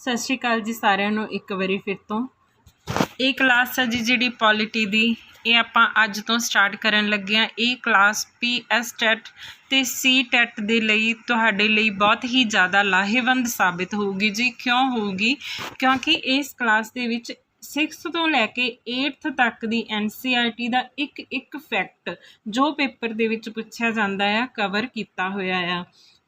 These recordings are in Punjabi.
ਸਤਿ ਸ਼੍ਰੀ ਅਕਾਲ ਜੀ ਸਾਰਿਆਂ ਨੂੰ ਇੱਕ ਵਾਰੀ ਫਿਰ ਤੋਂ। ਇਹ ਕਲਾਸ ਹੈ ਜੀ ਜਿਹੜੀ ਪੋਲਿਟੀ ਦੀ, ਇਹ ਆਪਾਂ ਅੱਜ ਤੋਂ ਸਟਾਰਟ ਕਰਨ ਲੱਗੇ ਹਾਂ। ਇਹ ਕਲਾਸ ਪੀ ਐਸ ਟੈਟ ਤੇ ਸੀ ਟੈਟ ਦੇ ਲਈ ਤੁਹਾਡੇ ਲਈ ਬਹੁਤ ਹੀ ਜ਼ਿਆਦਾ ਲਾਹੇਵੰਦ ਸਾਬਿਤ ਹੋਊਗੀ ਜੀ। ਕਿਉਂ ਹੋਊਗੀ? ਕਿਉਂਕਿ ਇਸ ਕਲਾਸ ਦੇ ਵਿੱਚ 6th ਤੋਂ ਲੈ ਕੇ 8th ਤੱਕ ਦੀ ਟੀ ਦਾ ਇੱਕ ਇੱਕ ਫੈਕਟ ਜੋ ਪੇਪਰ ਦੇ ਵਿੱਚ ਪੁੱਛਿਆ ਜਾਂਦਾ ਆ ਕਵਰ ਕੀਤਾ ਹੋਇਆ ਆ।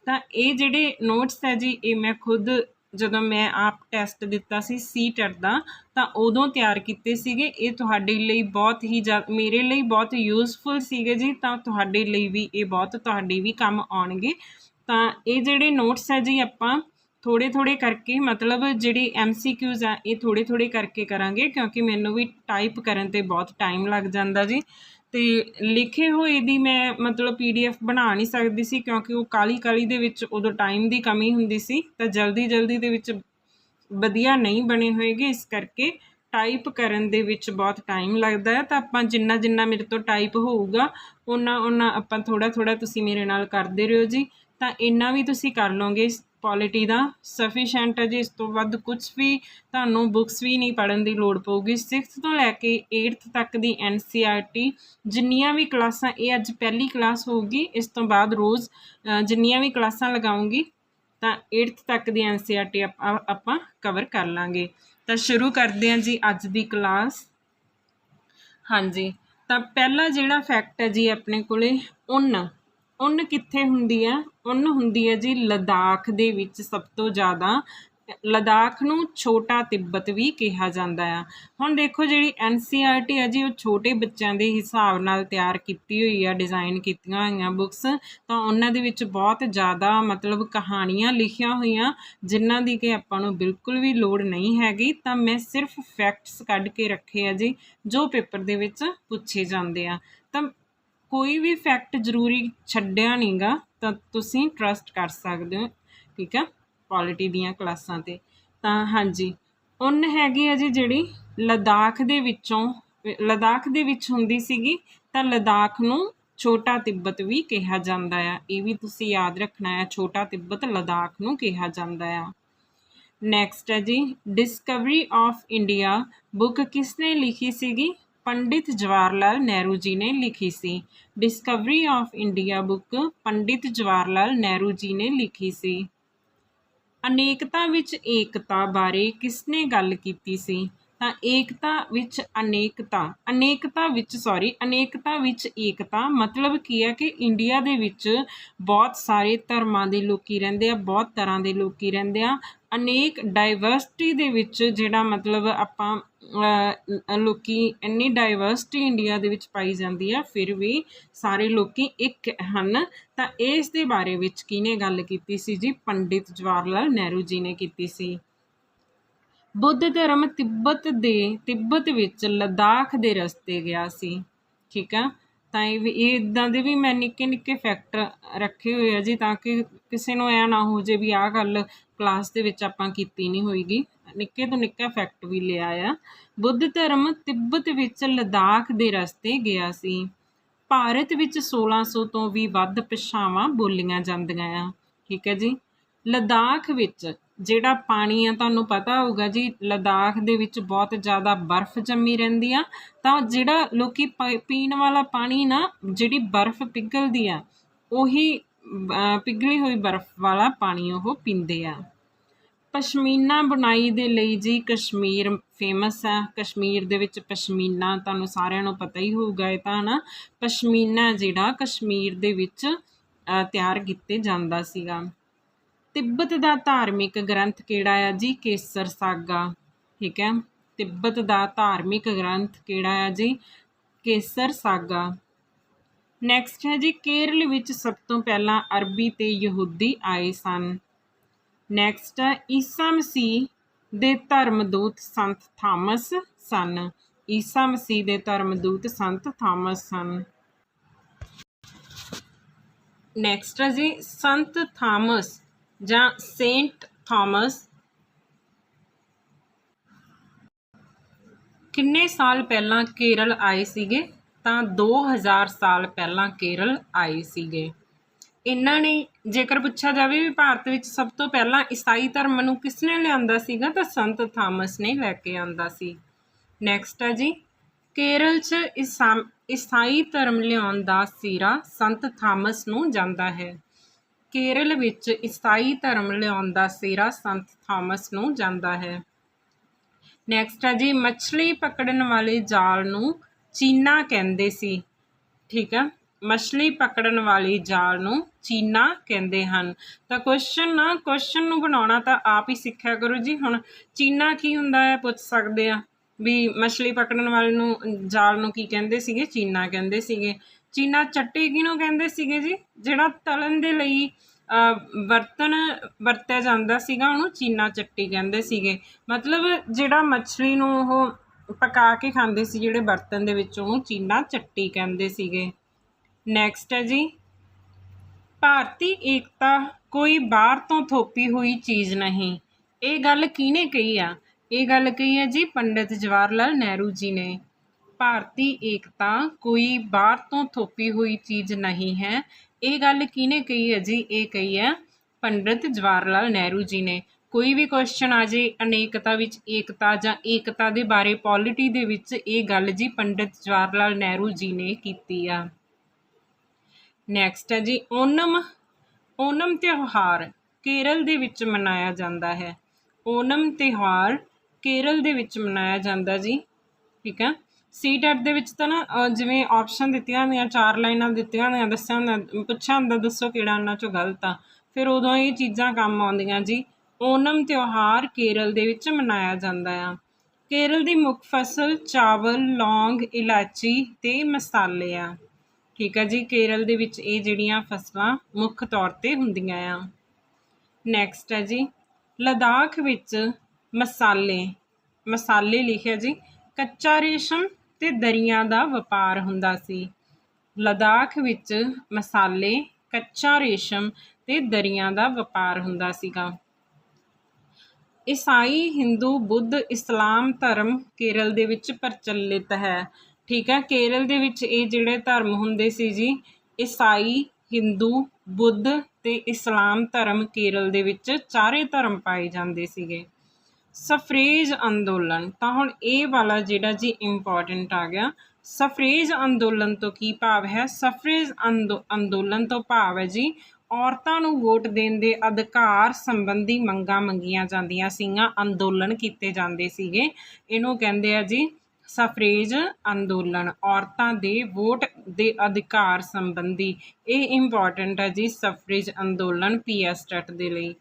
ਤਾਂ ਇਹ ਜਿਹੜੇ ਨੋਟਸ ਹੈ ਜੀ, ਇਹ ਮੈਂ ਖੁਦ ਜਦੋਂ ਮੈਂ ਆਪ ਟੈਸਟ ਦਿੱਤਾ ਸੀ ਸੀ ਟੈਟ ਦਾ, ਤਾਂ ਉਦੋਂ ਤਿਆਰ ਕੀਤੇ ਸੀਗੇ। ਇਹ ਤੁਹਾਡੇ ਲਈ ਬਹੁਤ ਹੀ ਜ਼ਿਆ- ਮੇਰੇ ਲਈ ਬਹੁਤ ਯੂਜ਼ਫੁਲ ਸੀਗੇ ਜੀ, ਤਾਂ ਤੁਹਾਡੇ ਲਈ ਵੀ, ਇਹ ਬਹੁਤ ਤੁਹਾਡੇ ਵੀ ਕੰਮ ਆਉਣਗੇ। ਤਾਂ ਇਹ ਜਿਹੜੇ ਨੋਟਸ ਹੈ ਜੀ ਆਪਾਂ ਥੋੜੇ ਥੋੜੇ ਕਰਕੇ, ਮਤਲਬ ਜਿਹੜੇ ਐਮਸੀਕਿਊਜ਼ ਆ, ਇਹ ਥੋੜੇ ਥੋੜੇ ਕਰਕੇ ਕਰਾਂਗੇ, ਕਿਉਂਕਿ ਮੈਨੂੰ ਵੀ ਟਾਈਪ ਕਰਨ ਤੇ ਬਹੁਤ ਟਾਈਮ ਲੱਗ ਜਾਂਦਾ ਜੀ। ਅਤੇ ਲਿਖੇ ਹੋਏ ਦੀ ਮੈਂ ਮਤਲਬ ਪੀ ਡੀ ਪੀਡੀਐਫ ਬਣਾ ਨਹੀਂ ਸਕਦੀ ਸੀ ਕਿਉਂਕਿ ਉਹ ਕਾਹਲੀ ਕਾਹਲੀ ਦੇ ਵਿੱਚ ਉਦੋਂ ਟਾਈਮ ਦੀ ਕਮੀ ਹੁੰਦੀ ਸੀ, ਤਾਂ ਜਲਦੀ ਜਲਦੀ ਦੇ ਵਿੱਚ ਵਧੀਆ ਨਹੀਂ ਬਣੇ ਹੋਏਗੇ। ਇਸ ਕਰਕੇ ਟਾਈਪ ਕਰਨ ਦੇ ਵਿੱਚ ਬਹੁਤ ਟਾਈਮ ਲੱਗਦਾ ਹੈ। ਤਾਂ ਆਪਾਂ ਜਿੰਨਾ ਜਿੰਨਾ ਮੇਰੇ ਤੋਂ ਟਾਈਪ ਹੋਊਗਾ ਉਹਨਾਂ ਉਹਨਾਂ ਆਪਾਂ ਥੋੜਾ ਥੋੜਾ ਤੁਸੀਂ ਮੇਰੇ ਨਾਲ ਕਰਦੇ ਰਹੋ ਜੀ। ਤਾਂ ਇੰਨਾ ਵੀ ਤੁਸੀਂ ਕਰ ਲਓਗੇ। ਪੋਲਿਟੀ ਦਾ ਸਫੀਸ਼ੀਐਂਟ ਹੈ ਜੀ। ਇਸ ਤੋਂ ਵੱਧ ਕੁਝ ਵੀ ਤੁਹਾਨੂੰ ਬੁੱਕਸ ਵੀ ਨਹੀਂ ਪੜਨ ਦੀ ਲੋੜ ਪਊਗੀ। 6th ਤੋਂ ਲੈ ਕੇ 8th ਤੱਕ ਦੀ ਟੀ ਜਿੰਨੀਆਂ ਵੀ ਕਲਾਸਾਂ, ਇਹ ਅੱਜ ਪਹਿਲੀ ਕਲਾਸ ਹੋਊਗੀ। ਇਸ ਤੋਂ ਬਾਅਦ ਰੋਜ਼ ਜਿੰਨੀਆਂ ਵੀ ਕਲਾਸਾਂ ਲਗਾਉਂਗੀ, ਤਾਂ 8th ਤੱਕ ਦੀ ਟੀ ਆਪਾਂ ਕਵਰ ਕਰ ਲਾਂਗੇ। ਤਾਂ ਸ਼ੁਰੂ ਕਰਦੇ ਹਾਂ ਜੀ ਅੱਜ ਦੀ ਕਲਾਸ ਹਾਂਜੀ, ਤਾਂ ਪਹਿਲਾ ਜਿਹੜਾ ਫੈਕਟ ਹੈ ਜੀ ਆਪਣੇ ਕੋਲੇ, ਉੱਨ। ਉੱਨ ਕਿੱਥੇ ਹੁੰਦੀ ਹੈ? ਉੱਨ ਹੁੰਦੀ ਹੈ ਜੀ ਲਦਾਖ ਦੇ ਵਿੱਚ ਸਭ ਤੋਂ ਜ਼ਿਆਦਾ। ਲਦਾਖ ਨੂੰ ਛੋਟਾ ਤਿੱਬਤ ਵੀ ਕਿਹਾ ਜਾਂਦਾ ਆ। ਹੁਣ ਦੇਖੋ ਜਿਹੜੀ ਟੀ ਹੈ ਜੀ, ਉਹ ਛੋਟੇ ਬੱਚਿਆਂ ਦੇ ਹਿਸਾਬ ਨਾਲ ਤਿਆਰ ਕੀਤੀ ਹੋਈ ਆ ਡਿਜ਼ਾਈਨ ਕੀਤੀਆਂ ਹੋਈਆਂ ਬੁੱਕਸ। ਤਾਂ ਉਹਨਾਂ ਦੇ ਵਿੱਚ ਬਹੁਤ ਜ਼ਿਆਦਾ ਮਤਲਬ ਕਹਾਣੀਆਂ ਲਿਖੀਆਂ ਹੋਈਆਂ, ਜਿਨ੍ਹਾਂ ਦੀ ਕਿ ਆਪਾਂ ਨੂੰ ਬਿਲਕੁਲ ਵੀ ਲੋੜ ਨਹੀਂ ਹੈਗੀ। ਤਾਂ ਮੈਂ ਸਿਰਫ ਫੈਕਟਸ ਕੱਢ ਕੇ ਰੱਖੇ ਆ ਜੀ, ਜੋ ਪੇਪਰ ਦੇ ਵਿੱਚ ਪੁੱਛੇ ਜਾਂਦੇ ਆ। ਤਾਂ ਕੋਈ ਵੀ ਫੈਕਟ ਜ਼ਰੂਰੀ ਛੱਡਿਆ ਨਹੀਂਗਾ, ਤਾਂ ਤੁਸੀਂ ਟਰਸਟ ਕਰ ਸਕਦੇ ਹੋ, ਠੀਕ ਆ ਪੋਲਿਟੀ ਦੀਆਂ ਕਲਾਸਾਂ ਤੇ। ਤਾਂ ਹਾਂਜੀ ਉਨ ਹੈਗੀ ਆ ਜੀ ਜਿਹੜੀ ਲਦਾਖ ਦੇ ਵਿੱਚੋਂ, ਲਦਾਖ ਦੇ ਵਿੱਚ ਹੁੰਦੀ ਸੀਗੀ, ਤਾਂ ਲਦਾਖ ਨੂੰ ਛੋਟਾ ਤਿੱਬਤ ਵੀ ਕਿਹਾ ਜਾਂਦਾ ਆ। ਇਹ ਵੀ ਤੁਸੀਂ ਯਾਦ ਰੱਖਣਾ ਹੈ ਛੋਟਾ ਤਿੱਬਤ ਲਦਾਖ ਨੂੰ ਕਿਹਾ ਜਾਂਦਾ ਆ। ਨੈਕਸਟ ਹੈ ਜੀ ਡਿਸਕਵਰੀ ਆਫ ਇੰਡੀਆ ਬੁੱਕ ਕਿਸ ਨੇ ਲਿਖੀ ਸੀਗੀ? ਪੰਡਿਤ ਜਵਾਹਰ ਲਾਲ ਨਹਿਰੂ ਜੀ ਨੇ ਲਿਖੀ ਸੀ। Discovery of India book Pandit Jawahar Lal Nehru ji ਨੇ ਲਿਖੀ ਸੀ। ਅਨੇਕਤਾ ਵਿੱਚ ਏਕਤਾ ਬਾਰੇ ਕਿਸਨੇ ਗੱਲ ਕੀਤੀ ਸੀ? ਤਾਂ ਏਕਤਾ ਵਿੱਚ ਅਨੇਕਤਾ ਅਨੇਕਤਾ ਵਿੱਚ ਸੌਰੀ ਅਨੇਕਤਾ ਵਿੱਚ ਏਕਤਾ ਮਤਲਬ ਕੀ ਹੈ ਕਿ ਇੰਡੀਆ ਦੇ ਵਿੱਚ ਬਹੁਤ ਸਾਰੇ ਧਰਮਾਂ ਦੇ ਲੋਕੀ ਰਹਿੰਦੇ ਆ ਬਹੁਤ ਤਰ੍ਹਾਂ ਦੇ ਲੋਕੀ ਰਹਿੰਦੇ ਆ। ਅਨੇਕ ਡਾਈਵਰਸਿਟੀ ਦੇ ਵਿੱਚ ਜਿਹੜਾ ਮਤਲਬ ਆਪਾਂ ਅ, ਲੋਕੀ ਇੰਨੀ ਡਾਈਵਰਸਿਟੀ ਇੰਡੀਆ ਦੇ ਵਿੱਚ ਪਾਈ ਜਾਂਦੀ ਆ ਫਿਰ ਵੀ ਸਾਰੇ ਲੋਕੀ ਇੱਕ ਹਨ। ਤਾਂ ਇਸ ਦੇ ਬਾਰੇ ਵਿੱਚ ਕਿਹਨੇ ਗੱਲ ਕੀਤੀ ਸੀ ਜੀ? ਪੰਡਿਤ ਜਵਾਹਰ ਲਾਲ ਨਹਿਰੂ ਜੀ ਨੇ ਕੀਤੀ ਸੀ। ਬੁੱਧ ਧਰਮ ਤਿੱਬਤ ਦੇ, ਤਿੱਬਤ ਵਿੱਚ ਲਦਾਖ ਦੇ ਰਸਤੇ ਗਿਆ ਸੀ। ਠੀਕ ਆ? ਤਾਂ ਇਹ ਵੀ, ਇਹ ਇਦਾਂ ਦੇ ਵੀ ਮੈਂ ਨਿੱਕੇ ਨਿੱਕੇ ਫੈਕਟਰ ਰੱਖੇ ਹੋਏ ਆ ਜੀ ਤਾਂ ਕਿ ਕਿਸੇ ਨੂੰ ਐ ਨਾ ਹੋ ਜੇ ਵੀ ਆਹ ਗੱਲ ਕਲਾਸ ਦੇ ਵਿੱਚ ਆਪਾਂ ਕੀਤੀ ਨਹੀਂ ਹੋਏਗੀ। ਨਿੱਕੇ ਤੋਂ ਨਿੱਕਾ ਫੈਕਟ ਵੀ ਲਿਆ ਆ। ਬੁੱਧ ਧਰਮ ਤਿੱਬਤ ਵਿੱਚ ਲਦਾਖ ਦੇ ਰਸਤੇ ਗਿਆ ਸੀ। ਭਾਰਤ ਵਿੱਚ 1600 ਤੋਂ ਵੀ ਵੱਧ ਭਾਸ਼ਾਵਾਂ ਬੋਲੀਆਂ ਜਾਂਦੀਆਂ ਆ। ਠੀਕ ਹੈ ਜੀ? ਲਦਾਖ ਵਿੱਚ ਜਿਹੜਾ ਪਾਣੀ ਆ, ਤੁਹਾਨੂੰ ਪਤਾ ਹੋਊਗਾ ਜੀ, ਲਦਾਖ ਦੇ ਵਿੱਚ ਬਹੁਤ ਜ਼ਿਆਦਾ ਬਰਫ਼ ਜੰਮੀ ਰਹਿੰਦੀ ਆ। ਤਾਂ ਜਿਹੜਾ ਲੋਕੀ ਪੀਣ ਵਾਲਾ ਪਾਣੀ ਨਾ, ਜਿਹੜੀ ਬਰਫ਼ ਪਿਘਲਦੀ ਆ, ਉਹੀ ਪਿਘਲੀ ਹੋਈ ਬਰਫ਼ ਵਾਲਾ ਪਾਣੀ ਉਹ ਪੀਂਦੇ ਆ। ਪਸ਼ਮੀਨਾ ਬੁਣਾਈ ਦੇ ਲਈ ਜੀ ਕਸ਼ਮੀਰ ਫੇਮਸ ਹੈ ਕਸ਼ਮੀਰ ਦੇ ਵਿੱਚ ਪਸ਼ਮੀਨਾ ਤੁਹਾਨੂੰ ਸਾਰਿਆਂ ਨੂੰ ਪਤਾ ਹੀ ਹੋਊਗਾ ਇਹ ਤਾਂ ਨਾ। ਪਸ਼ਮੀਨਾ ਜਿਹੜਾ ਕਸ਼ਮੀਰ ਦੇ ਵਿੱਚ ਤਿਆਰ ਕੀਤੇ ਜਾਂਦਾ ਸੀਗਾ। ਤਿੱਬਤ ਦਾ ਧਾਰਮਿਕ ਗ੍ਰੰਥ ਕਿਹੜਾ ਆ ਜੀ? ਕੇਸਰ ਸਾਗਾ, ਠੀਕ ਹੈ? ਤਿੱਬਤ ਦਾ ਧਾਰਮਿਕ ਗ੍ਰੰਥ ਕਿਹੜਾ ਆ ਜੀ? ਕੇਸਰ ਸਾਗਾ। ਨੈਕਸਟ ਹੈ ਜੀ, ਕੇਰਲ ਵਿੱਚ ਸਭ ਤੋਂ ਪਹਿਲਾਂ ਅਰਬੀ ਤੇ ਯਹੂਦੀ ਆਏ ਸਨ। ਨੈਕਸਟ ਹੈ, ਈਸਾ ਮਸੀਹ ਦੇ ਧਰਮਦੂਤ ਸੰਤ ਥਾਮਸ ਸਨ। ਈਸਾ ਮਸੀਹ ਦੇ ਧਰਮਦੂਤ ਸੰਤ ਥਾਮਸ ਸਨ। ਨੈਕਸਟ ਹੈ ਜੀ, ਸੰਤ ਥਾਮਸ ਜਾਂ ਸੇਂਟ ਥਾਮਸ। ਕਿੰਨੇ ਸਾਲ ਪਹਿਲਾਂ ਕੇਰਲ ਆਏ ਸੀਗੇ? ਤਾਂ 2000 ਸਾਲ ਪਹਿਲਾਂ ਕੇਰਲ ਆਏ ਸੀਗੇ। ਇਹਨਾਂ ਨੇ ਜੇਕਰ ਪੁੱਛਿਆ ਜਾਵੇ ਵੀ ਭਾਰਤ ਵਿੱਚ ਸਭ ਤੋਂ ਪਹਿਲਾਂ ਈਸਾਈ ਧਰਮ ਨੂੰ ਕਿਸ ਨੇ ਲਿਆਂਦਾ ਸੀਗਾ, ਤਾਂ ਸੰਤ ਥਾਮਸ ਨੇ ਲੈ ਕੇ ਆਂਦਾ ਸੀ। ਨੈਕਸਟ ਹੈ ਜੀ। ਕੇਰਲ 'ਚ ਈਸਾ- ਈਸਾਈ ਧਰਮ ਲਿਆਉਣ ਦਾ ਸਿਰਾ ਸੰਤ ਥਾਮਸ ਨੂੰ ਜਾਂਦਾ ਹੈ। ਕੇਰਲ ਵਿੱਚ ਈਸਾਈ ਧਰਮ ਲਿਆਉਣ ਦਾ ਸਿਰਾ ਸੰਤ ਥਾਮਸ ਨੂੰ ਜਾਂਦਾ ਹੈ। ਨੈਕਸਟ ਹੈ ਜੀ, ਮੱਛਲੀ ਪਕੜਨ ਵਾਲੇ ਜਾਲ ਨੂੰ ਚੀਨਾ ਕਹਿੰਦੇ ਸੀ। ਠੀਕ ਹੈ ਮੱਛਲੀ ਪਕੜਨ ਵਾਲੀ ਜਾਲ ਨੂੰ ਚੀਨਾ ਕਹਿੰਦੇ ਹਨ। ਤਾਂ ਕੁਐਸਚਨ ਨਾ ਕੁਐਸਚਨ ਨੂੰ ਬਣਾਉਣਾ ਤਾਂ ਆਪ ਹੀ ਸਿੱਖਿਆ ਕਰੋ ਜੀ। ਹੁਣ ਚੀਨਾ ਕੀ ਹੁੰਦਾ ਹੈ ਪੁੱਛ ਸਕਦੇ ਆ। ਵੀ ਮੱਛਲੀ ਪਕੜਨ ਵਾਲੇ ਨੂੰ, ਜਾਲ ਨੂੰ ਕੀ ਕਹਿੰਦੇ ਸੀਗੇ? ਚੀਨਾ ਕਹਿੰਦੇ ਸੀਗੇ। ਚੀਨਾ ਚੱਟੀ ਕਿਹਨੂੰ ਕਹਿੰਦੇ ਸੀਗੇ ਜੀ? ਜਿਹੜਾ ਤਲਣ ਦੇ ਲਈ ਬਰਤਨ ਵਰਤਿਆ ਜਾਂਦਾ ਸੀਗਾ, ਉਹਨੂੰ ਚੀਨਾ ਚੱਟੀ ਕਹਿੰਦੇ ਸੀਗੇ। ਮਤਲਬ ਜਿਹੜਾ ਮੱਛਲੀ ਨੂੰ ਉਹ ਪਕਾ ਕੇ ਖਾਂਦੇ ਸੀ, ਜਿਹੜੇ ਬਰਤਨ ਦੇ ਵਿੱਚ, ਉਹਨੂੰ ਚੀਨਾ ਚੱਟੀ ਕਹਿੰਦੇ ਸੀਗੇ। ਨੈਕਸਟ ਹੈ ਜੀ। ਭਾਰਤੀ ਏਕਤਾ ਕੋਈ ਬਾਹਰ ਤੋਂ ਥੋਪੀ ਹੋਈ ਚੀਜ਼ ਨਹੀਂ। ਇਹ ਗੱਲ ਕਿਹਨੇ ਕਹੀ ਆ? ਇਹ ਗੱਲ ਕਹੀ ਹੈ ਜੀ, ਪੰਡਿਤ ਜਵਾਹਰ ਲਾਲ ਨਹਿਰੂ ਜੀ ਨੇ। ਭਾਰਤੀ ਏਕਤਾ ਕੋਈ ਬਾਹਰ ਤੋਂ ਥੋਪੀ ਹੋਈ ਚੀਜ਼ ਨਹੀਂ ਹੈ। ਇਹ ਗੱਲ ਕਿਹਨੇ ਕਹੀ ਹੈ ਜੀ? ਇਹ ਕਹੀ ਹੈ ਪੰਡਿਤ ਜਵਾਹਰ ਲਾਲ ਨਹਿਰੂ ਜੀ ਨੇ। ਕੋਈ ਵੀ ਕੁਐਸਚਨ ਆ ਜੇ ਅਨੇਕਤਾ ਵਿੱਚ ਏਕਤਾ ਜਾਂ ਏਕਤਾ ਦੇ ਬਾਰੇ ਪੋਲਿਟੀ ਦੇ ਵਿੱਚ ਇਹ ਗੱਲ ਜੀ ਪੰਡਿਤ ਜਵਾਹਰ ਲਾਲ ਨਹਿਰੂ ਜੀ ਨੇ ਕੀਤੀ ਆ। ਨੈਕਸਟ ਹੈ ਜੀ ਓਨਮ ਓਨਮ ਤਿਉਹਾਰ ਕੇਰਲ ਦੇ ਵਿੱਚ ਮਨਾਇਆ ਜਾਂਦਾ ਹੈ। ਓਨਮ ਤਿਉਹਾਰ ਕੇਰਲ ਦੇ ਵਿੱਚ ਮਨਾਇਆ ਜਾਂਦਾ ਜੀ, ਠੀਕ ਹੈ? ਸੀ ਟੈਟ ਦੇ ਵਿੱਚ ਤਾਂ ਨਾ ਜਿਵੇਂ ਆਪਸ਼ਨ ਦਿੱਤੀਆਂ ਹੁੰਦੀਆਂ, ਚਾਰ ਲਾਈਨਾਂ ਦਿੱਤੀਆਂ ਹੁੰਦੀਆਂ, ਦੱਸਿਆ ਹੁੰਦਾ, ਪੁੱਛਿਆ ਹੁੰਦਾ, ਦੱਸੋ ਕਿਹੜਾ ਉਹਨਾਂ ਚੋਂ ਗਲਤ ਆ। ਫਿਰ ਉਦੋਂ ਇਹ ਚੀਜ਼ਾਂ ਕੰਮ ਆਉਂਦੀਆਂ ਜੀ। ਓਨਮ ਤਿਉਹਾਰ ਕੇਰਲ ਦੇ ਵਿੱਚ ਮਨਾਇਆ ਜਾਂਦਾ ਆ। ਕੇਰਲ ਦੀ ਮੁੱਖ ਫਸਲ ਚਾਵਲ, ਲੌਂਗ, ਇਲਾਚੀ ਤੇ ਮਸਾਲੇ ਆ। ਠੀਕ ਆ ਜੀ, ਕੇਰਲ ਦੇ ਵਿੱਚ ਇਹ ਜਿਹੜੀਆਂ ਫਸਲਾਂ ਮੁੱਖ ਤੌਰ ਤੇ ਹੁੰਦੀਆਂ ਆ। ਨੈਕਸਟ ਹੈ ਜੀ, ਲਦਾਖ ਵਿੱਚ ਮਸਾਲੇ। ਮਸਾਲੇ ਲਿਖਿਆ ਜੀ, ਕੱਚਾ ਰੇਸ਼ਮ ਤੇ ਦਰੀਆਂ ਦਾ ਵਪਾਰ ਹੁੰਦਾ ਸੀ। ਲਦਾਖ ਵਿੱਚ ਮਸਾਲੇ, ਕੱਚਾ ਰੇਸ਼ਮ ਤੇ ਦਰੀਆਂ ਦਾ ਵਪਾਰ ਹੁੰਦਾ ਸੀਗਾ। ਈਸਾਈ, ਹਿੰਦੂ, ਬੁੱਧ, ਇਸਲਾਮ ਧਰਮ ਕੇਰਲ ਦੇ ਵਿੱਚ ਪ੍ਰਚਲਿਤ ਹੈ। ਠੀਕ ਹੈ, ਕੇਰਲ ਦੇ ਵਿੱਚ ਇਹ ਜਿਹੜੇ ਧਰਮ ਹੁੰਦੇ ਸੀ ਜੀ, ਈਸਾਈ, ਹਿੰਦੂ, ਬੁੱਧ ਤੇ ਇਸਲਾਮ ਧਰਮ ਕੇਰਲ ਦੇ ਵਿੱਚ ਚਾਰੇ ਧਰਮ ਪਾਏ ਜਾਂਦੇ ਸੀਗੇ। ਸਫਰੇਜ ਅੰਦੋਲਨ। ਤਾਂ ਹੁਣ ਇਹ ਵਾਲਾ ਜਿਹੜਾ ਜੀ ਇੰਪੋਰਟੈਂਟ ਆ ਗਿਆ। ਸਫਰੇਜ ਅੰਦੋਲਨ ਤੋਂ ਕੀ ਭਾਵ ਹੈ? ਸਫਰੇਜ ਅੰਦੋ- ਅੰਦੋਲਨ ਤੋਂ ਭਾਵ ਹੈ ਜੀ, ਔਰਤਾਂ ਨੂੰ ਵੋਟ ਦੇਣ ਦੇ ਅਧਿਕਾਰ ਸੰਬੰਧੀ ਮੰਗਾਂ ਮੰਗੀਆਂ ਜਾਂਦੀਆਂ ਸੀਗੀਆਂ, ਅੰਦੋਲਨ ਕੀਤੇ ਜਾਂਦੇ ਸੀਗੇ। ਇਹਨੂੰ ਕਹਿੰਦੇ ਆ ਜੀ ਸਫਰੇਜ ਅੰਦੋਲਨ। ਔਰਤਾਂ ਦੇ ਵੋਟ ਦੇ ਅਧਿਕਾਰ ਸੰਬੰਧੀ। ਇਹ ਇੰਪੋਰਟੈਂਟ ਹੈ ਜੀ ਸਫਰੇਜ ਅੰਦੋਲਨ ਪੀਐਸ ਟੈਟ ਦੇ ਲਈ।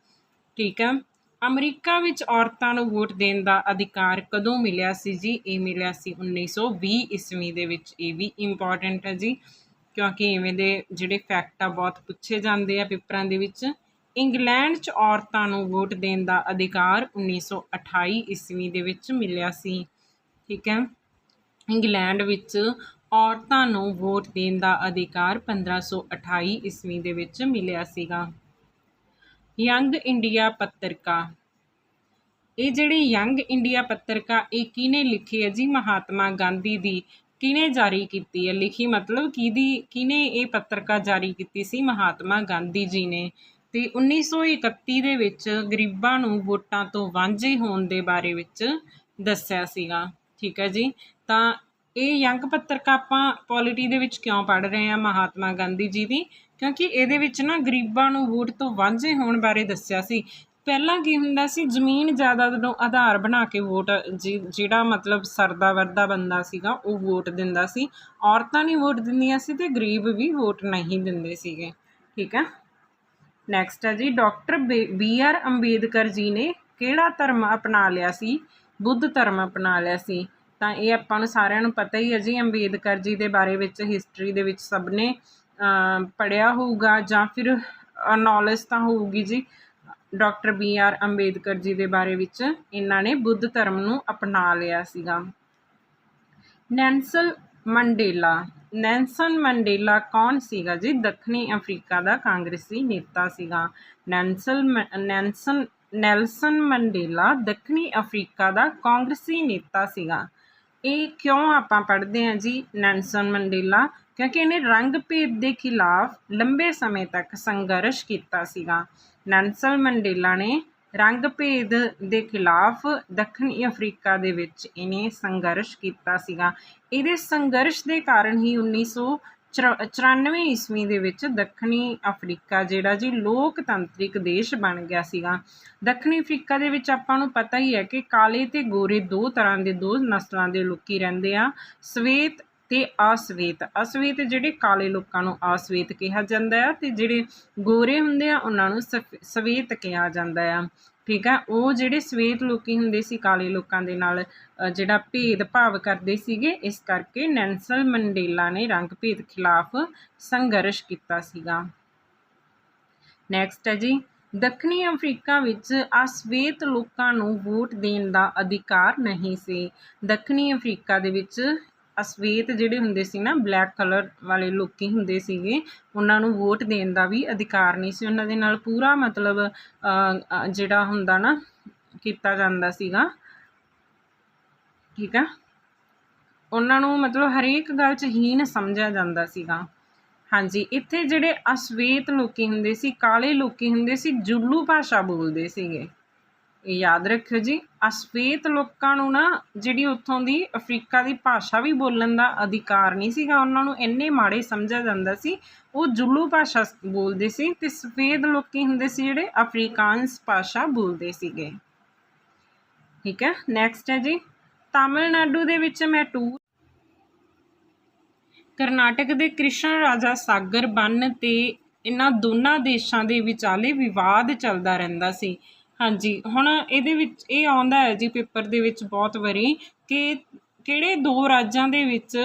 ਠੀਕ ਹੈ। ਅਮਰੀਕਾ ਵਿੱਚ ਔਰਤਾਂ ਨੂੰ ਵੋਟ ਦੇਣ ਦਾ ਅਧਿਕਾਰ ਕਦੋਂ ਮਿਲਿਆ ਸੀ ਜੀ? ਇਹ ਮਿਲਿਆ ਸੀ 1920 ਈਸਵੀ ਦੇ ਵਿੱਚ। ਇਹ ਵੀ ਇੰਪੋਰਟੈਂਟ ਹੈ ਜੀ, ਕਿਉਂਕਿ ਇਵੇਂ ਦੇ ਜਿਹੜੇ ਫੈਕਟ ਆ ਬਹੁਤ ਪੁੱਛੇ ਜਾਂਦੇ ਆ ਪੇਪਰਾਂ ਦੇ ਵਿੱਚ। ਇੰਗਲੈਂਡ 'ਚ ਔਰਤਾਂ ਨੂੰ ਵੋਟ ਦੇਣ ਦਾ ਅਧਿਕਾਰ 1928 ਈਸਵੀ ਦੇ ਵਿੱਚ ਮਿਲਿਆ ਸੀ। ਠੀਕ ਹੈ? ਇੰਗਲੈਂਡ ਵਿੱਚ ਔਰਤਾਂ ਨੂੰ ਵੋਟ ਦੇਣ ਦਾ ਅਧਿਕਾਰ 1528 ਈਸਵੀ ਦੇ ਵਿੱਚ ਮਿਲਿਆ ਸੀਗਾ। ਯੰਗ ਇੰਡੀਆ ਪੱਤਰਿਕਾ। ਇਹ ਜਿਹੜੀ ਯੰਗ ਇੰਡੀਆ ਪੱਤਰਿਕਾ, ਇਹ ਕਿਹਨੇ ਲਿਖੀ ਹੈ ਜੀ ਮਹਾਤਮਾ ਗਾਂਧੀ ਦੀ? ਕਿਹਨੇ ਜਾਰੀ ਕੀਤੀ ਹੈ? ਲਿਖੀ ਮਤਲਬ ਕਿਹਦੀ, ਕਿਹਨੇ ਇਹ ਪੱਤਰਿਕਾ ਜਾਰੀ ਕੀਤੀ ਸੀ ਮਹਾਤਮਾ ਗਾਂਧੀ ਜੀ ਨੇ? ਤੇ 1931 ਦੇ ਵਿੱਚ ਗਰੀਬਾਂ ਨੂੰ ਵੋਟਾਂ ਤੋਂ ਵਾਂਝੇ ਹੋਣ ਦੇ ਬਾਰੇ ਵਿੱਚ ਦੱਸਿਆ ਸੀਗਾ। ਠੀਕ ਹੈ ਜੀ? ਤਾਂ ਇਹ ਯੰਗ ਪੱਤਰਕਾ ਆਪਾਂ ਪੋਲਿਟੀ ਦੇ ਵਿੱਚ ਕਿਉਂ ਪੜ੍ਹ ਰਹੇ ਹਾਂ ਮਹਾਤਮਾ ਗਾਂਧੀ ਜੀ ਦੀ? ਕਿਉਂਕਿ ਇਹਦੇ ਵਿੱਚ ਨਾ ਗਰੀਬਾਂ ਨੂੰ ਵੋਟ ਤੋਂ ਵਾਂਝੇ ਹੋਣ ਬਾਰੇ ਦੱਸਿਆ ਸੀ। ਪਹਿਲਾਂ ਕੀ ਹੁੰਦਾ ਸੀ, ਜ਼ਮੀਨ ਜਾਇਦਾਦ ਨੂੰ ਆਧਾਰ ਬਣਾ ਕੇ ਵੋਟ ਜਿ- ਜਿਹੜਾ ਮਤਲਬ ਸਰਦਾ ਵਰਦਾ ਬੰਦਾ ਸੀਗਾ, ਉਹ ਵੋਟ ਦਿੰਦਾ ਸੀ। ਔਰਤਾਂ ਨਹੀਂ ਵੋਟ ਦਿੰਦੀਆਂ ਸੀ ਤੇ ਗਰੀਬ ਵੀ ਵੋਟ ਨਹੀਂ ਦਿੰਦੇ ਸੀਗੇ। ਠੀਕ ਹੈ ਨੈਕਸਟ ਹੈ ਜੀ, doctor B R Ambedkar ji ਨੇ ਕਿਹੜਾ ਧਰਮ ਅਪਣਾ ਲਿਆ ਸੀ? ਬੁੱਧ ਧਰਮ ਅਪਣਾ ਲਿਆ ਸੀ। ਤਾਂ ਇਹ ਆਪਾਂ ਨੂੰ ਸਾਰਿਆਂ ਨੂੰ ਪਤਾ ਹੀ ਹੈ ਜੀ, ਅੰਬੇਦਕਰ ਜੀ ਦੇ ਬਾਰੇ ਵਿੱਚ ਹਿਸਟਰੀ ਦੇ ਵਿੱਚ ਸਭ ਨੇ ਪੜਿਆ ਹੋਊਗਾ ਜਾਂ ਫਿਰ ਨੌਲੇਜ ਤਾਂ ਹੋਊਗੀ ਜੀ। Doctor B R Ambedkar ji ਦੇ ਬਾਰੇ ਵਿੱਚ ਇਹਨਾਂ ਨੇ ਬੁੱਧ ਧਰਮ ਨੂੰ ਅਪਣਾ ਲਿਆ ਸੀਗਾ। ਨੈਂਸਲ ਮੰਡੇਲਾ। ਨੈਂਸਨ ਮੰਡੇਲਾ ਕੌਣ ਸੀਗਾ ਜੀ? ਦੱਖਣੀ ਅਫਰੀਕਾ ਦਾ ਕਾਂਗਰਸੀ ਨੇਤਾ ਸੀਗਾ। ਨੈਂਸਲ ਮ- ਨੈਂਸਨ ਨੈਲਸਨ ਮੰਡੇਲਾ ਦੱਖਣੀ ਅਫਰੀਕਾ ਦਾ ਕਾਂਗਰਸੀ ਨੇਤਾ ਸੀਗਾ। ਇਹ ਕਿਉਂ ਆਪਾਂ ਪੜ੍ਹਦੇ ਹਾਂ ਜੀ ਨੈਲਸਨ ਮੰਡੇਲਾ? ਕਿਉਂਕਿ ਇਹਨੇ ਰੰਗ ਭੇਦ ਦੇ ਖਿਲਾਫ ਲੰਬੇ ਸਮੇਂ ਤੱਕ ਸੰਘਰਸ਼ ਕੀਤਾ ਸੀਗਾ। ਨੈਲਸਨ ਮੰਡੇਲਾ ਨੇ ਰੰਗ ਭੇਦ ਦੇ ਖਿਲਾਫ ਦੱਖਣੀ ਅਫਰੀਕਾ ਦੇ ਵਿੱਚ ਇਹਨੇ ਸੰਘਰਸ਼ ਕੀਤਾ ਸੀਗਾ। ਇਹਦੇ ਸੰਘਰਸ਼ ਦੇ ਕਾਰਨ ਹੀ 1994 ਈਸਵੀ ਦੇ ਵਿੱਚ ਦੱਖਣੀ ਅਫਰੀਕਾ, ਜਿਹੜਾ ਜੀ ਲੋਕਤੰਤਰਿਕ ਦੇਸ਼ ਬਣ ਗਿਆ ਸੀਗਾ। ਦੱਖਣੀ ਅਫਰੀਕਾ ਦੇ ਵਿੱਚ ਆਪਾਂ ਨੂੰ ਪਤਾ ਹੀ ਹੈ ਕਿ ਕਾਲੇ ਤੇ ਗੋਰੇ ਦੋ ਤਰ੍ਹਾਂ ਦੇ, ਦੋ ਨਸਲਾਂ ਦੇ ਲੋਕੀ ਰਹਿੰਦੇ ਆ। ਸਵੇਤ ਤੇ ਅਸਵੇਤ ਅਸਵੇਤ ਜਿਹੜੇ ਕਾਲੇ ਲੋਕਾਂ ਨੂੰ ਅਸਵੇਤ ਕਿਹਾ ਜਾਂਦਾ ਆ ਤੇ ਜਿਹੜੇ ਗੋਰੇ ਹੁੰਦੇ ਆ, ਉਹਨਾਂ ਨੂੰ ਸਫ- ਸਵੇਤ ਕਿਹਾ ਜਾਂਦਾ ਆ। ਠੀਕ ਆ? ਉਹ ਜਿਹੜੇ ਸਵੇਤ ਲੋਕੀ ਹੁੰਦੇ ਸੀ ਕਾਲੇ ਲੋਕਾਂ ਦੇ ਨਾਲ ਜਿਹੜਾ ਭੇਦ ਭਾਵ ਕਰਦੇ ਸੀਗੇ, ਇਸ ਕਰਕੇ ਨੈਲਸਨ ਮੰਡੇਲਾ ਨੇ ਰੰਗ ਭੇਦ ਖਿਲਾਫ ਸੰਘਰਸ਼ ਕੀਤਾ ਸੀਗਾ। ਨੈਕਸਟ ਹੈ ਜੀ। ਦੱਖਣੀ ਅਫਰੀਕਾ ਵਿੱਚ ਅਸਵੇਤ ਲੋਕਾਂ ਨੂੰ ਵੋਟ ਦੇਣ ਦਾ ਅਧਿਕਾਰ ਨਹੀਂ ਸੀ। ਦੱਖਣੀ ਅਫਰੀਕਾ ਦੇ ਵਿੱਚ ਅਸਵੇਤ ਜਿਹੜੇ ਹੁੰਦੇ ਸੀ ਨਾ ਬਲੈਕ ਕਲਰ ਵਾਲੇ ਲੋਕੀ ਹੁੰਦੇ ਸੀਗੇ, ਉਹਨਾਂ ਨੂੰ ਵੋਟ ਦੇਣ ਦਾ ਵੀ ਅਧਿਕਾਰ ਨਹੀਂ ਸੀ। ਉਹਨਾਂ ਦੇ ਨਾਲ ਪੂਰਾ ਮਤਲਬ ਜਿਹੜਾ ਹੁੰਦਾ ਨਾ, ਕੀਤਾ ਜਾਂਦਾ ਸੀਗਾ। ਠੀਕ ਆ? ਉਹਨਾਂ ਨੂੰ ਮਤਲਬ ਹਰੇਕ ਗੱਲ 'ਚ ਹੀਨ ਸਮਝਿਆ ਜਾਂਦਾ ਸੀਗਾ। ਹਾਂਜੀ, ਇੱਥੇ ਜਿਹੜੇ ਅਸਵੇਤ ਲੋਕੀ ਹੁੰਦੇ ਸੀ, ਕਾਲੇ ਲੋਕੀ ਹੁੰਦੇ ਸੀ, ਜੁਲੂ ਭਾਸ਼ਾ ਬੋਲਦੇ ਸੀਗੇ। ਯਾਦ ਰੱਖਿਓ ਜੀ ਅਸਵੇਤ ਲੋਕਾਂ ਨੂੰ ਨਾ ਜਿਹੜੀ ਉੱਥੋਂ ਦੀ ਅਫਰੀਕਾ ਦੀ ਭਾਸ਼ਾ ਵੀ ਬੋਲਣ ਦਾ ਅਧਿਕਾਰ ਨਹੀਂ ਸੀਗਾ, ਉਹਨਾਂ ਨੂੰ ਇੰਨੇ ਮਾੜੇ ਸਮਝਿਆ ਜਾਂਦਾ ਸੀ, ਉਹ ਜੁਲੂ ਭਾਸ਼ਾ ਬੋਲਦੇ ਸੀ ਤੇ ਸਫੇਦ ਲੋਕੀ ਹੁੰਦੇ ਸੀ ਜਿਹੜੇ ਅਫਰੀਕਾਨਸ ਭਾਸ਼ਾ ਬੋਲਦੇ ਸੀਗੇ। ਠੀਕ ਹੈ ਨੈਕਸਟ ਹੈ ਜੀ, ਤਾਮਿਲਨਾਡੂ ਦੇ ਵਿੱਚ ਮੈਂ ਕਰਨਾਟਕ ਦੇ ਕ੍ਰਿਸ਼ਨ ਰਾਜਾ ਸਾਗਰ ਬੰਨ ਤੇ ਇਹਨਾਂ ਦੋਨਾਂ ਦੇਸ਼ਾਂ ਦੇ ਵਿਚਾਲੇ ਵਿਵਾਦ ਚੱਲਦਾ ਰਹਿੰਦਾ ਸੀ। ਹਾਂਜੀ, ਹੁਣ ਇਹਦੇ ਵਿੱਚ ਇਹ ਆਉਂਦਾ ਹੈ ਜੀ ਪੇਪਰ ਦੇ ਵਿੱਚ ਬਹੁਤ ਵਾਰੀ ਕਿ ਕਿਹੜੇ ਦੋ ਰਾਜਾਂ ਦੇ ਵਿੱਚ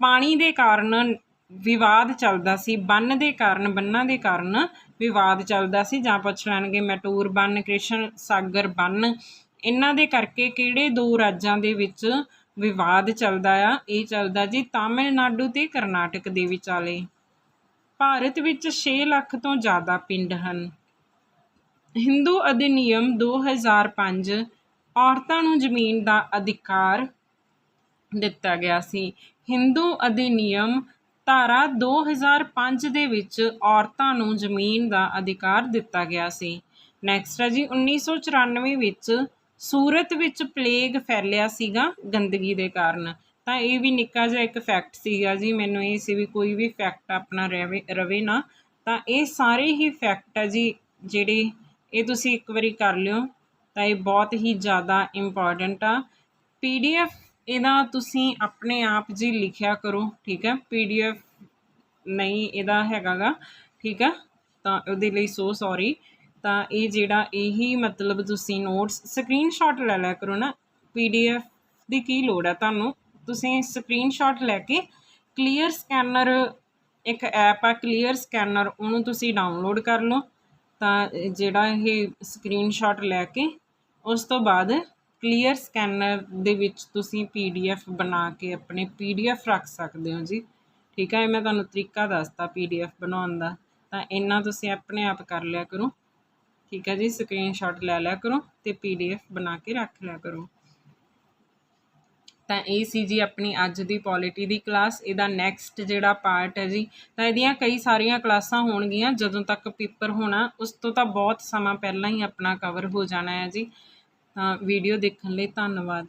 ਪਾਣੀ ਦੇ ਕਾਰਨ ਵਿਵਾਦ ਚੱਲਦਾ ਸੀ, ਬੰਨ ਦੇ ਕਾਰਨ, ਬੰਨਾਂ ਦੇ ਕਾਰਨ ਵਿਵਾਦ ਚੱਲਦਾ ਸੀ। ਜਾਂ ਪੁੱਛ ਲੈਣਗੇ ਮੈਟੂਰ ਬੰਨ, ਕ੍ਰਿਸ਼ਨ ਸਾਗਰ ਬੰਨ, ਇਹਨਾਂ ਦੇ ਕਰਕੇ ਕਿਹੜੇ ਦੋ ਰਾਜਾਂ ਦੇ ਵਿੱਚ ਵਿਵਾਦ ਚੱਲਦਾ ਆ, ਇਹ ਚੱਲਦਾ ਜੀ ਤਾਮਿਲਨਾਡੂ ਤੇ ਕਰਨਾਟਕ ਦੇ ਵਿਚਾਲੇ। ਭਾਰਤ ਵਿੱਚ 6 ਲੱਖ ਤੋਂ ਜ਼ਿਆਦਾ ਪਿੰਡ ਹਨ। ਹਿੰਦੂ ਅਧਿਨਿਯਮ 2005 ਔਰਤਾਂ ਨੂੰ ਜ਼ਮੀਨ ਦਾ ਅਧਿਕਾਰ ਦਿੱਤਾ ਗਿਆ ਸੀ। ਹਿੰਦੂ ਅਧਿਨਿਯਮ ਧਾਰਾ 2005 ਦੇ ਵਿੱਚ ਔਰਤਾਂ ਨੂੰ ਜ਼ਮੀਨ ਦਾ ਅਧਿਕਾਰ ਦਿੱਤਾ ਗਿਆ ਸੀ। ਨੈਕਸਟ ਹੈ ਜੀ 1994 ਵਿੱਚ ਸੂਰਤ ਵਿੱਚ ਪਲੇਗ ਫੈਲਿਆ ਸੀਗਾ ਗੰਦਗੀ ਦੇ ਕਾਰਨ। ਤਾਂ ਇਹ ਵੀ ਨਿੱਕਾ ਜਿਹਾ ਇੱਕ ਫੈਕਟ ਸੀਗਾ ਜੀ, ਮੈਨੂੰ ਇਹ ਸੀ ਵੀ ਕੋਈ ਵੀ ਫੈਕਟ ਆਪਣਾ ਰਵੇ ਰਵੇ ਨਾ। ਤਾਂ ਇਹ ਸਾਰੇ ਹੀ ਫੈਕਟ ਆ ਜੀ, ਜਿਹੜੇ ਇਹ ਤੁਸੀਂ ਇੱਕ ਵਾਰੀ ਕਰ ਲਿਓ, ਤਾਂ ਇਹ ਬਹੁਤ ਹੀ ਜ਼ਿਆਦਾ ਇੰਪੋਰਟੈਂਟ ਆ। ਪੀਡੀਐਫ ਇਹਦਾ ਤੁਸੀਂ ਆਪਣੇ ਆਪ ਜੀ ਲਿਖਿਆ ਕਰੋ, ਠੀਕ ਹੈ? ਪੀਡੀਐਫ ਨਹੀਂ ਇਹਦਾ ਹੈਗਾਗਾ, ਠੀਕ ਆ ਤਾਂ ਉਹਦੇ ਲਈ ਸੋ ਸੌਰੀ ਤਾਂ ਇਹ ਜਿਹੜਾ ਇਹੀ ਮਤਲਬ ਤੁਸੀਂ ਨੋਟਸ ਸਕਰੀਨਸ਼ਾਟ ਲੈ ਲਿਆ ਕਰੋ ਨਾ ਪੀਡੀਐਫ ਦੀ ਕੀ ਲੋੜ ਆ ਤੁਹਾਨੂੰ? ਤੁਸੀਂ ਸਕਰੀਨਸ਼ਾਟ ਲੈ ਕੇ ਕਲੀਅਰ ਸਕੈਨਰ ਇੱਕ ਐਪ ਆ ਕਲੀਅਰ ਸਕੈਨਰ ਉਹਨੂੰ ਤੁਸੀਂ ਡਾਊਨਲੋਡ ਕਰ ਲਓ। ਤਾਂ ਜਿਹੜਾ ਇਹ ਸਕਰੀਨਸ਼ਾਟ ਲੈ ਕੇ ਉਸ ਤੋਂ ਬਾਅਦ ਕਲੀਅਰ ਸਕੈਨਰ ਦੇ ਵਿੱਚ ਤੁਸੀਂ ਪੀਡੀਐਫ ਬਣਾ ਕੇ ਆਪਣੇ ਪੀਡੀਐਫ ਰੱਖ ਸਕਦੇ ਹੋ ਜੀ। ਠੀਕ ਹੈ ਮੈਂ ਤੁਹਾਨੂੰ ਤਰੀਕਾ ਦੱਸਤਾ ਪੀਡੀਐਫ ਬਣਾਉਣ ਦਾ। ਤਾਂ ਇੰਨਾ ਤੁਸੀਂ ਆਪਣੇ ਆਪ ਕਰ ਲਿਆ ਕਰੋ। ਠੀਕ ਹੈ ਜੀ ਸਕਰੀਨਸ਼ਾਟ ਲੈ ਲਿਆ ਕਰੋ ਤੇ ਪੀਡੀਐਫ ਬਣਾ ਕੇ ਰੱਖ ਲਿਆ ਕਰੋ। ਤਾਂ ਇਹ ਸੀ ਜੀ ਆਪਣੀ ਅੱਜ ਦੀ ਪੋਲਿਟੀ ਦੀ ਕਲਾਸ ਇਹਦਾ ਨੈਕਸਟ ਜਿਹੜਾ ਪਾਰਟ ਹੈ ਜੀ, ਤਾਂ ਇਹਦੀਆਂ ਕਈ ਸਾਰੀਆਂ ਕਲਾਸਾਂ ਹੋਣਗੀਆਂ। ਜਦੋਂ ਤੱਕ ਪੇਪਰ ਹੋਣਾ, ਉਸ ਤੋਂ ਤਾਂ ਬਹੁਤ ਸਮਾਂ ਪਹਿਲਾਂ ਹੀ ਆਪਣਾ ਕਵਰ ਹੋ ਜਾਣਾ ਹੈ ਜੀ। ਤਾਂ ਵੀਡੀਓ ਦੇਖਣ ਲਈ ਧੰਨਵਾਦ।